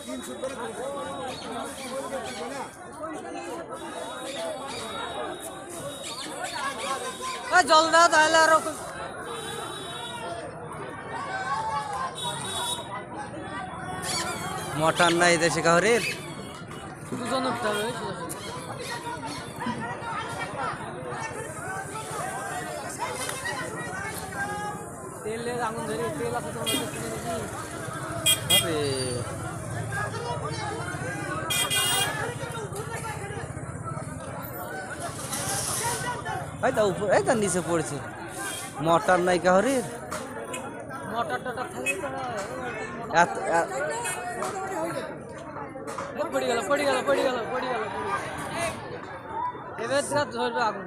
তিনশো করে জল দেওয়া তাহলে আরও মটান নাই দেশে কাহরের? দুজন উঠতে হবে তেলের আগুন ধরে তেল আছে তোমার কাছে নাকি? আরে। এই তো উপর এই তো নিচে পড়ছে। মটন নাই কাহরের মোটর টোটর থাকলে পড়ে গেল পড়ে গেল পড়ে গেল পড়ে গেল এবার ধরবে আগুন।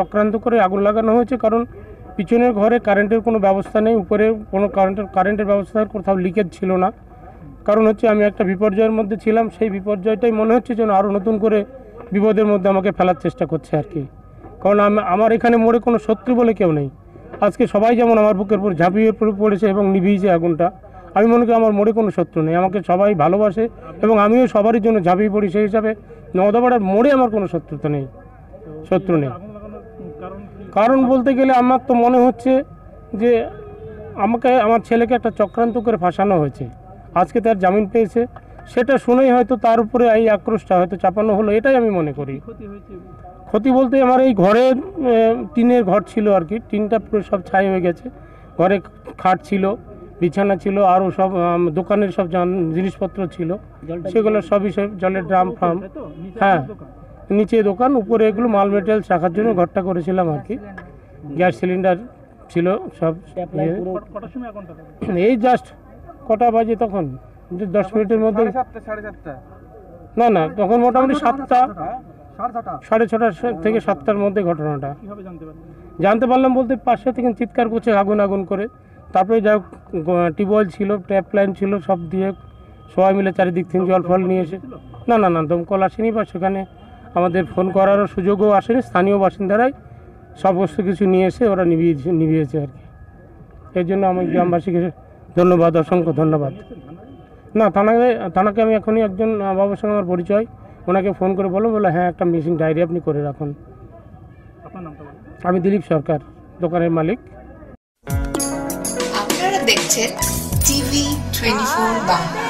চক্রান্ত করে আগুন লাগানো হয়েছে, কারণ পিছনের ঘরে কারেন্টের কোনো ব্যবস্থা নেই, উপরে কোনো কারেন্টের কারেন্টের ব্যবস্থার কোথাও লিকেজ ছিল না। কারণ হচ্ছে আমি একটা বিপর্যয়ের মধ্যে ছিলাম, সেই বিপর্যয়টাই মনে হচ্ছে যেন আরও নতুন করে বিপদের মধ্যে আমাকে ফেলার চেষ্টা করছে আর কি। কারণ আমি, আমার এখানে মোড়ে কোনো শত্রু বলে কেউ নেই। আজকে সবাই যেমন আমার বুকের উপর ঝাঁপিয়ে পড়ে- পড়েছে এবং নিভিয়েছে আগুনটা, আমি মনে করি আমার মোড়ে কোনো শত্রু নেই। আমাকে সবাই ভালোবাসে এবং আমিও সবারই জন্য ঝাঁপিয়ে পড়ি, সেই হিসাবে নওদাপাড়ার মোড়ে আমার কোনো শত্রুতা নেই, শত্রু নেই। কারণ বলতে গেলে আমার তো মনে হচ্ছে যে আমাকে আমার ছেলেকে একটা চক্রান্ত করে ফাঁসানো হয়েছে। আজকে তার জামিন পেয়েছে। সেটা শুনেই হয়তো তার উপরে এই আক্রোশটা হয়তো চাপানো হলো এটাই আমি মনে করি। ক্ষতি বলতে আমার এই ঘরে টিনের ঘর ছিল আর কি। টিনটা পুরো সব ছাই হয়ে গেছে। ঘরে খাট ছিল বিছানা ছিল আরও সব দোকানের সব জিনিসপত্র ছিল। সেগুলো সবই সব জলের ড্রাম ফার্ম। হ্যাঁ। নিচে দোকান উপরে এগুলো মাল মেটেরিয়ালস রাখার জন্য ঘরটা করেছিলাম আর কি। গ্যাস সিলিন্ডার ছিল সব ইয়ে। এই জাস্ট কটা বাজে তখন দশ মিনিটের মধ্যে। না না তখন মোটামুটি সাতটা সাড়ে ছটা থেকে সাতটার মধ্যে ঘটনাটা। জানতে পারলাম বলতে পাশে থেকে চিৎকার করছে আগুন আগুন করে। তারপরে যা টিউবওয়েল ছিল ট্যাপ লাইন ছিল সব দিয়ে সবাই মিলে চারিদিক থেকে জল ফল নিয়ে এসে না না না দমকল আসেনি বা সেখানে আমাদের ফোন করারও সুযোগও আসেনি। স্থানীয় বাসিন্দারাই সমস্ত কিছু নিয়ে এসে ওরা নিভিয়েছে নিভিয়েছে আর কি। এর জন্য আমি গ্রামবাসীকে ধন্যবাদ অসংখ্য ধন্যবাদ। না থানাকে থানাকে আমি এখনই একজন বাবুর সঙ্গে আমার পরিচয়। ওনাকে ফোন করে বলো বলে হ্যাঁ একটা মিসিং ডায়েরি আপনি করে রাখুন। আমি দিলীপ সরকার দোকানের মালিক। আপনারা দেখছেন TV twenty four Bangla.